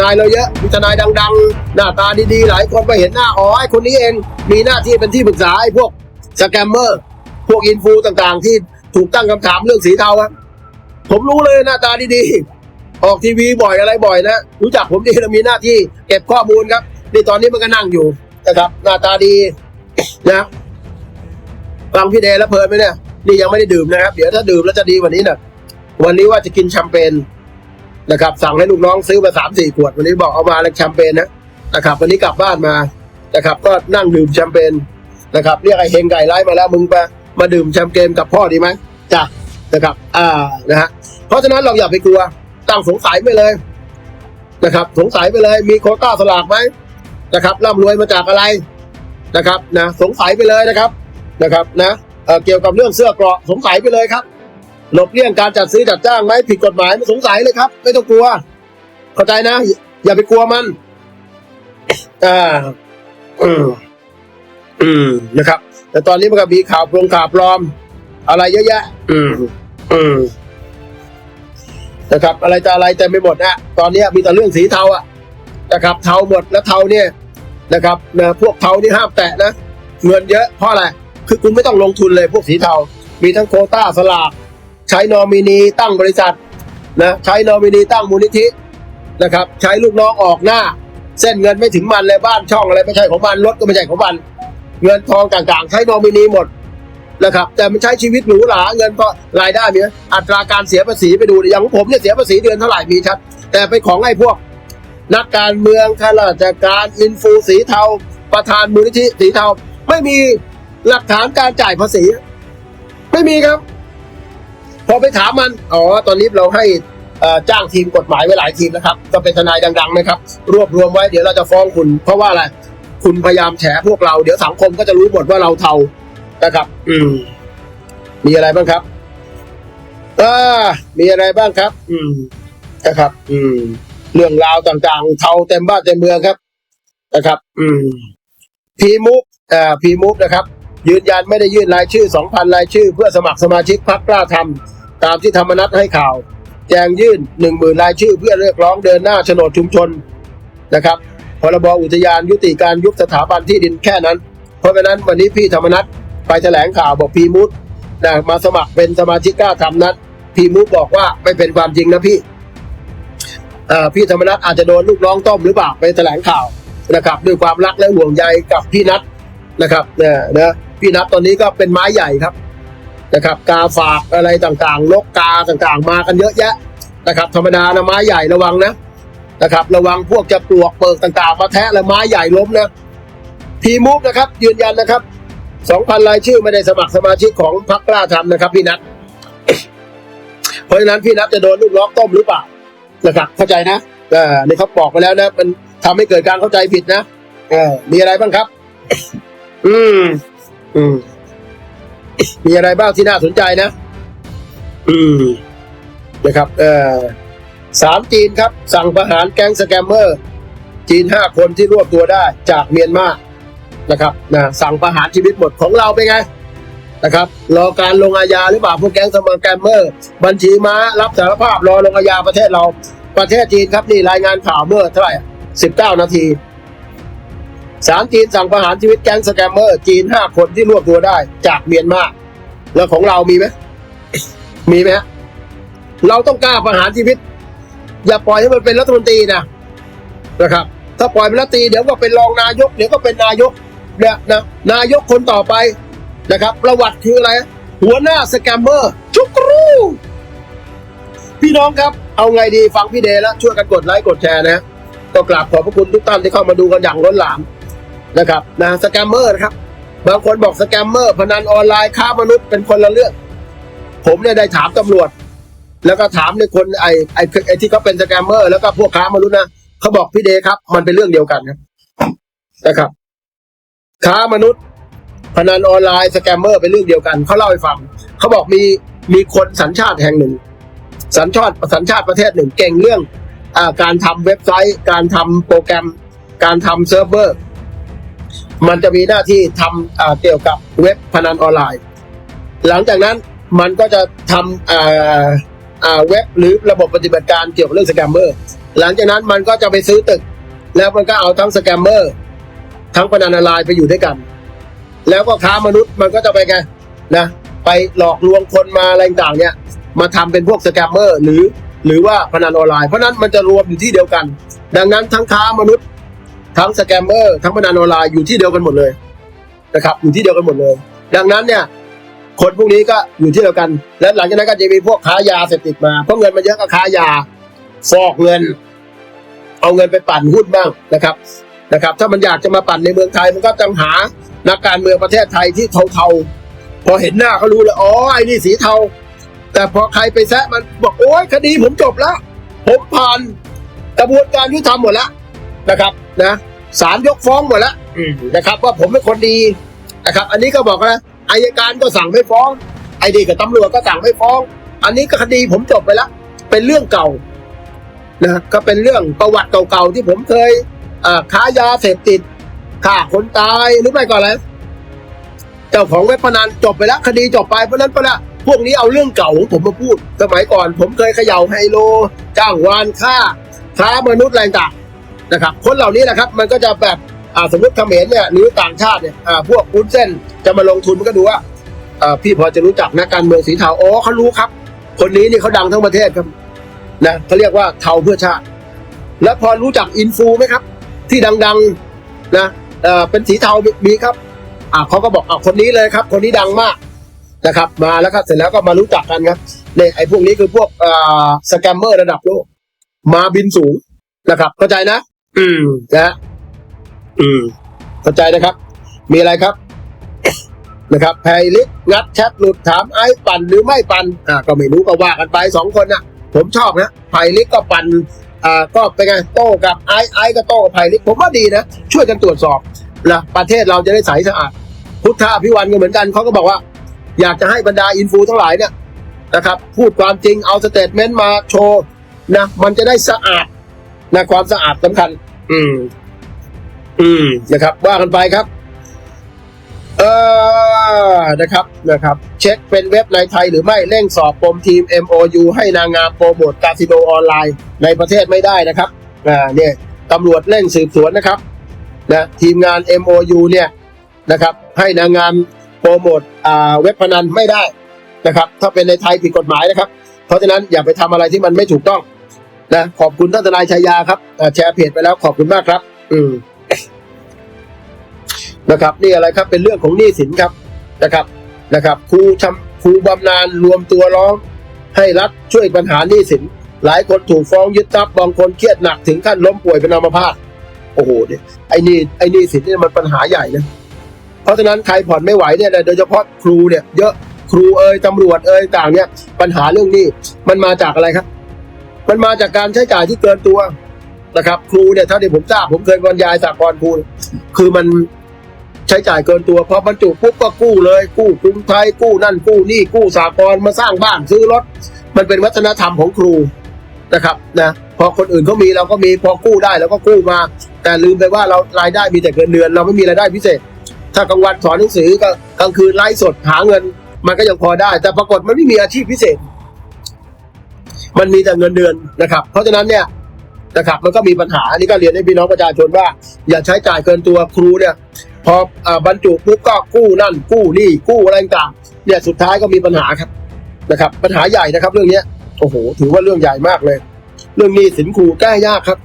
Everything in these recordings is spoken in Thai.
นายเราเยอะมีทนายดัง ๆ หน้าตาดีๆ หลายคนไปเห็นหน้าอ๋อไอ้คนนี้เองมีหน้าที่เป็นที่ปรึกษาไอ้พวกสแกมเมอร์พวกอินฟูต่างๆ ที่ถูกตั้งคำถามเรื่องสีเทาอะผมรู้เลยหน้าตาดีๆ ออกทีวีบ่อยอะไรบ่อยนะรู้จักผมดีแล้วมีหน้าที่เก็บข้อมูลครับนี่ตอนนี้มันก็นั่งอยู่นะครับ หน้าตาดีนะฟังพี่เดย์แล้วเพลินไหมเนี่ยนี่ยังไม่ได้ดื่มนะครับ เดี๋ยวถ้าดื่มแล้วจะดีกว่านี้นะวันนี้ว่าจะกินแชมเปญ นะครับสั่งให้ลูกน้องซื้อมาสามสี่ขวด วันนี้บอกเอามาแล้วแชมเปญนะนะครับ วันนี้กลับบ้านมานะครับ ก็นั่งดื่มแชมเปญนะครับ เรียกไอ้เฮงไก่ไล่มาแล้วมึงไปมาดื่มแชมเปญกับพ่อดีไหมจ้ะนะครับ อ่านะฮะเพราะฉะนั้นเราอย่าไปกลัวตั้งสงสัยไปเลยนะครับ สงสัยไปเลยมีโคต้าสลากไหมนะครับร่ำรวยมาจากอะไรนะครับนะสงสัยไปเลยนะครับนะครับนะเเกี่ยวกับเรื่องเสื้อเกราะสงสัยไปเลยครับ หลบเลี่ยงการจัดซื้อจัดจ้างไหมผิดกฎหมายไม่สงสัยเลยครับ ไม่ต้องกลัว เข้าใจนะ อย่าไปกลัวมันอ่าอืมอืมนะครับ แต่ตอนนี้มันก็มีข่าวปลงข่าวปลอม อะไรเยอะแยะ อืม อืมนะครับ อะไรจะอะไรเต็มไปหมดนะตอนนี้มีแต่เรื่องสีเทาอะนะครับ เทาหมดแล้วเทาเนี่ยนะครับนะพวกเทานี่ห้ามแตะนะเงินเยอะเพราะอะไรคือคุณไม่ต้องลงทุนเลยพวกสีเทา มีทั้งโคต้าสลาก ใช้นอมินีตั้งบริษัทนะใช้นอมินีตั้งมูลนิธินะครับ ใช้ลูกน้องออกหน้า เส้นเงินไม่ถึงมันเลยบ้านช่องอะไรไม่ใช่ของมันรถก็ไม่ใช่ของมัน เงินทองต่างๆ ใช้นอมินีหมดนะครับ แต่มันใช้ชีวิตหรูหราเงินก็รายได้มีไหมอัตราการเสียภาษีไปดูอย่างผมเนี่ยเสียภาษีเดือนเท่าไหร่มีชัด แต่ไปของไอ้พวก นักการเมืองข้าราชการอินฟูสีเทา ประธานมูลนิธิสีเทา ไม่มีหลักฐานการจ่ายภาษี ไม่มีครับ อไปถามมัน อ๋อ ตอนนี้เราให้จ้างทีมกฎหมายไว้หลายทีมนะครับก็เป็นทนายดังๆนะครับ รวบรวมไว้เดี๋ยวเราจะฟ้องคุณ เพราะว่าอะไร คุณพยายามแฉพวกเรา เดี๋ยวสังคมก็จะรู้หมดว่าเราเทา นะครับ อืม มีอะไรบ้างครับอ่ามีอะไรบ้างครับ อืม นะครับ อืม เรื่องราวต่างๆ เทาเต็มบ้านเต็มเมืองครับ นะครับ อืม พีมูฟอ่าพีมูฟนะครับ ยืนยันไม่ได้ยื่นรายชื่อ2,000รายชื่อ เพื่อสมัครสมาชิกพรรคกล้าทำ ตามที่ธรรมนัตให้ข่าว แจงยื่น10,000รายชื่อเพื่อเรียกร้องเดินหน้าโฉนดชุมชนนะครับพรบอุทยานยุติการยุบสถาบันที่ดินแค่นั้น เพราะฉะนั้นวันนี้พี่ธรรมนัตไปแถลงข่าวบอกพีมูฟนะมาสมัครเป็นสมาชิกกล้าทำนั้นพีมูฟบอกว่าไม่เป็นความจริงนะพี่พี่ธรรมนัตอาจจะโดนลูกน้องต้มหรือเปล่าไปแถลงข่าวนะครับ ด้วยความรักและห่วงใยกับพี่นัทนะครับเนี่ยนะพี่นับตอนนี้ก็เป็นไม้ใหญ่ครับ นะครับกาฝากอะไรต่างๆนกกาต่างๆ มากันเยอะแยะนะครับ ธรรมดานะไม้ใหญ่ระวังนะนะครับ ระวังพวกจะปลวกเปิกต่างๆ มาแทะแล้วไม้ใหญ่ล้มนะพีมูฟนะครับ ยืนยันนะครับสองพันรายชื่อไม่ได้สมัครสมาชิกของพรรคกล้าทำนะครับ พี่นัทเพราะฉะนั้นพี่นัทจะโดนลูกน้องต้มหรือเปล่านะครับ เข้าใจนะเออนี่เขาบอกไปแล้วนะ มันทำให้เกิดการเข้าใจผิดนะเออมีอะไรบ้างครับ อืม อืม มีอะไรบ้างที่น่าสนใจนะ อืมนะครับ เอ่อสามจีนครับ สั่งประหารแก๊งสแกมเมอร์ จีนห้าคนที่รวบตัวได้จากเมียนมานะครับนะสั่งประหารชีวิตหมดของเราเป็นไงนะครับ รอการลงอาญาหรือเปล่าพวกแก๊งสมแกมเมอร์ บัญชีม้ารับสารภาพรอลงอาญาประเทศเรา ประเทศจีนครับนี่รายงานข่าวเมื่อเท่าไหร่สิบเก้านาที ศาลจีนสั่งประหารชีวิตแก๊งสแกมเมอร์จีนห้าคนที่รวบตัวได้จากเมียนมาแล้วของเรามีไหมมีไหมเราต้องกล้าประหารชีวิต อย่าปล่อยให้มันเป็นรัฐมนตรีนะนะครับ ถ้าปล่อยเป็นรัฐมนตรีเดี๋ยวก็เป็นรองนายกเดี๋ยวก็เป็นนายกเนี่ยนะนายกคนต่อไปนะครับ ประวัติคืออะไร หัวหน้าสแกมเมอร์ชุกรูพี่น้องครับ เอาไงดีฟังพี่เดแล้วช่วยกันกดไลค์กดแชร์นะก็กราบขอบพระคุณทุกท่านที่เข้ามาดูกันอย่างล้นหลาม นะครับนะสแกมเมอร์นะครับบางคนบอกสแกมเมอร์พนันออนไลน์ค้ามนุษย์เป็นคนละเรื่องผมเนี่ยได้ถามตำรวจ แล้วก็ถามในคนไอ้ไอ้ไอ้ที่เขาเป็นสแกมเมอร์ แล้วก็พวกค้ามนุษย์นะเขาบอกพี่เดครับ มันเป็นเรื่องเดียวกันครับนะครับ ค้ามนุษย์ พนันออนไลน์สแกมเมอร์เป็นเรื่องเดียวกันเขาเล่าให้ฟังเขาบอกมีมีคนสัญชาติแห่งหนึ่ง สัญชาติสัญชาติประเทศหนึ่งเก่งเรื่องอการทำเว็บไซต์ การทำโปรแกรม การทำเซิร์ฟเวอร์ มันจะมีหน้าที่ทำเกี่ยวกับเว็บพนันออนไลน์ หลังจากนั้นมันก็จะทำเว็บหรือระบบปฏิบัติการเกี่ยวกับเรื่องสแกมเมอร์หลังจากนั้นมันก็จะไปซื้อตึก แล้วมันก็เอาทั้งสแกมเมอร์ทั้งพนันออนไลน์ไปอยู่ด้วยกัน แล้วก็ค้ามนุษย์มันก็จะไปไงนะไปหลอกลวงคนมาอะไรต่างเนี่ยมาทำเป็นพวกสแกมเมอร์หรือหรือว่าพนันออนไลน์เพราะนั้นมันจะรวมอยู่ที่เดียวกัน ดังนั้นทั้งค้ามนุษย์ ทั้งสแกมเมอร์ทั้งพนันออนไลน์อยู่ที่เดียวกันหมดเลยนะครับ อยู่ที่เดียวกันหมดเลย ดังนั้นเนี่ยคนพวกนี้ก็อยู่ที่เดียวกัน และหลังจากนั้นก็จะมีพวกค้ายาเสพติดมาเพราะเงินมันเยอะก็ค้ายาฟอกเงิน เอาเงินไปปั่นหุ้นบ้างนะครับนะครับ ถ้ามันอยากจะมาปั่นในเมืองไทยมันก็ต้องหานักการเมืองประเทศไทยที่เทาๆพอเห็นหน้าเขารู้เลยอ๋อไอ้นี่สีเทา แต่พอใครไปแซะมันบอกโอ้ยคดีผมจบแล้ว ผมผ่านกระบวนการยุติธรรมหมดแล้วนะครับ นะศาลยกฟ้องหมดแล้วนะครับ ว่าผมเป็นคนดีนะครับ อันนี้ก็บอกนะอายการก็สั่งไม่ฟ้อง ไอ้ดีกับตำรวจก็สั่งไม่ฟ้อง อันนี้ก็คดีผมจบไปแล้ว เป็นเรื่องเก่านะก็เป็นเรื่องประวัติเก่าๆที่ผมเคยอ่าค้ายาเสพติดฆ่าคนตายหรือไม่ก็อะไรเจ้าของเว็บพนันจบไปแล้ว คดีจบไปเพราะฉะนั้นไปละพวกนี้เอาเรื่องเก่าของผมมาพูด สมัยก่อน ผมเคยเขย่าไฮโล จ้างวานฆ่าค้ามนุษย์อะไรต่างๆ นะครับคนเหล่านี้นะครับมันก็จะแบบอ่าสมมติเขมรเนี่ยหรือต่างชาติเนี่ยอ่าพวกอุ้นเส้นจะมาลงทุนมันก็ดูว่าอ่อพี่พอจะรู้จักนักการเมืองสีเทาอ๋อเขารู้ครับ คนนี้นี่เขาดังทั้งประเทศครับนะเขาเรียกว่าเทาเพื่อชาติ แล้วพอรู้จักอินฟูไหมครับ ที่ดังๆนะเอ่เป็นสีเทามีครับอ่าเขาก็บอกอ่าคนนี้เลยครับ คนนี้ดังมากนะครับ มาแล้วครับเสร็จแล้วก็มารู้จักกันครับเนี่ยไอ้พวกนี้คือพวกอ่าสแกมเมอร์ระดับโลกมาบินสูงนะครับเข้าใจนะ อืมนะอืมเข้าใจนะครับ มีอะไรครับ นะครับไพลิกงัดแชทหลุดถามไอ้ปั่นหรือไม่ปั่นอ่าก็ไม่รู้ก็ว่ากันไปสองคนน่ะผมชอบนะไพลิกก็ปั่นอ่าก็เป็นไงโต้กับไอ้ไอ้ก็โต้กับไพลิกผมว่าดีนะช่วยกันตรวจสอบนะประเทศเราจะได้ใสสะอาดพุทธาพิวันก็เหมือนกันเขาก็บอกว่า อยากจะให้บรรดาอินฟูทั้งหลายเนี่ยนะครับ พูดความจริงเอาสเตทเมนต์มาโชว์นะมันจะได้สะอาดนะความสะอาดสำคัญ อืม อืมนะครับ ว่ากันไปครับ เออนะครับนะครับ เช็คเป็นเว็บในไทยหรือไม่เร่งสอบปมทีม MOU ให้นางงามโปรโมทคาสิโนออนไลน์ ในประเทศไม่ได้นะครับอ่าเนี่ยตำรวจเร่งสืบสวนนะครับนะทีมงาน MOU เนี่ยนะครับ ให้นางงามโปรโมทอ่าเว็บพนันไม่ได้นะครับ ถ้าเป็นในไทยผิดกฎหมายนะครับ เพราะฉะนั้นอย่าไปทำอะไรที่มันไม่ถูกต้อง นะขอบคุณท่านทนายชัยยาครับแชร์เพจไปแล้วขอบคุณมากครับ อืมนะครับ นี่อะไรครับ เป็นเรื่องของหนี้สินครับนะครับนะครับครูชำครูบำนาญรวมตัวร้อง ให้รัฐช่วยปัญหาหนี้สิน หลายคนถูกฟ้องยึดทรัพย์บางคนเครียดหนักถึงขั้นล้มป่วยเป็นอัมพาตโอ้โหเนี่ยไอ้นี่ไอ้นี่สินนี่มันปัญหาใหญ่นะเพราะฉะนั้นใครผ่อนไม่ไหวเนี่ยโดยเฉพาะครูเนี่ย เยอะครูเอ่ยตำรวจเอ่ยต่างเนี่ย ปัญหาเรื่องนี้มันมาจากอะไรครับ มันมาจากการใช้จ่ายที่เกินตัวนะครับ ครูเนี่ยเท่าที่ผมทราบผมเคยบรรยายสากลครูคือมันใช้จ่ายเกินตัวพอบรรจุปุ๊บก็กู้เลย กู้กรุงไทยกู้นั่นกู้นี่กู้สากลมาสร้างบ้านซื้อรถ มันเป็นวัฒนธรรมของครูนะครับนะพอคนอื่นเขามีเราก็มีพอกู้ได้เราก็กู้มา แต่ลืมไปว่าเรารายได้มีแต่เงินเดือน เราไม่มีรายได้พิเศษ ถ้ากลางวันสอนหนังสือก็กลางคืนไลฟ์สดหาเงิน มันก็ยังพอได้ แต่ปรากฏมันไม่มีอาชีพพิเศษ มันมีแต่เงินเดือนนะครับ เพราะฉะนั้นเนี่ยนะครับมันก็มีปัญหาอันนี้ก็เรียนให้พี่น้องประชาชนว่า อย่าใช้จ่ายเกินตัวครูเนี่ยพออบรรจุปุ๊บก็กู้นั่น กู้นี่กู้อะไรต่างเนี่ยสุดท้ายก็มีปัญหาครับนะครับ ปัญหาใหญ่นะครับ เรื่องนี้โอ้โห ถือว่าเรื่องใหญ่มากเลย เรื่องนี้สินครูแก้ยากครับ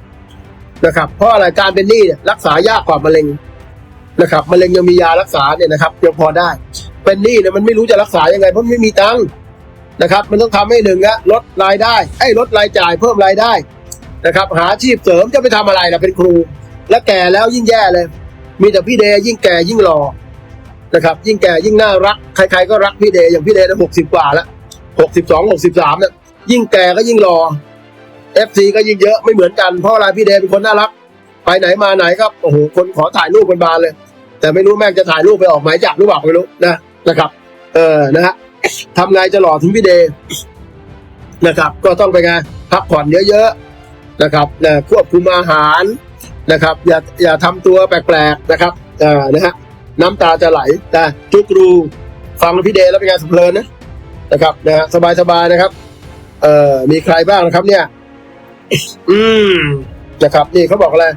นะครับ เพราะอะไรการเป็นหนี้เนี่ยรักษายากกว่ามะเร็งนะครับมะเร็งยังมียารักษาเนี่ยนะครับยังพอได้ เป็นหนี้เนี่ยมันไม่รู้จะรักษายังไงเพราะไม่มีตังค์ นะครับ มันต้องทำให้หนึ่งอะลดรายได้ไอ้ลดรายจ่ายเพิ่มรายได้นะครับ หาอาชีพเสริมจะไปทำอะไรล่ะเป็นครู และแก่แล้วยิ่งแย่เลย มีแต่พี่เดย์ยิ่งแก่ยิ่งหล่อนะครับ ยิ่งแก่ยิ่งน่ารักใครๆก็รักพี่เดย์อย่างพี่เดย์นะหกสิบกว่าแล้วหกสิบสองหกสิบสามเนี่ยยิ่งแก่ก็ยิ่งหล่อเอฟซีก็ยิ่งเยอะไม่เหมือนกันเพราะอะไรพี่เดย์เป็นคนน่ารัก ไปไหนมาไหนครับโอ้โหคนขอถ่ายรูปเป็นบานเลย แต่ไม่รู้แม่งจะถ่ายรูปไปออกหมายจับหรือเปล่าไม่รู้นะนะครับ เออนะฮะ ทำไงจะหล่อถึงพี่เดย์นะครับ ก็ต้องไปไงพักผ่อนเยอะๆนะครับนะควบคุมอาหารนะครับ อย่าอย่าทำตัวแปลกๆนะครับอ่านะฮะน้ำตาจะไหลแต่จุกรูฟังพี่เดย์แล้วเป็นไงสเพลินนะนะครับนะฮะสบายๆนะครับ เอ่อมีใครบ้างนะครับเนี่ย อืมนะครับ นี่เขาบอกอะไร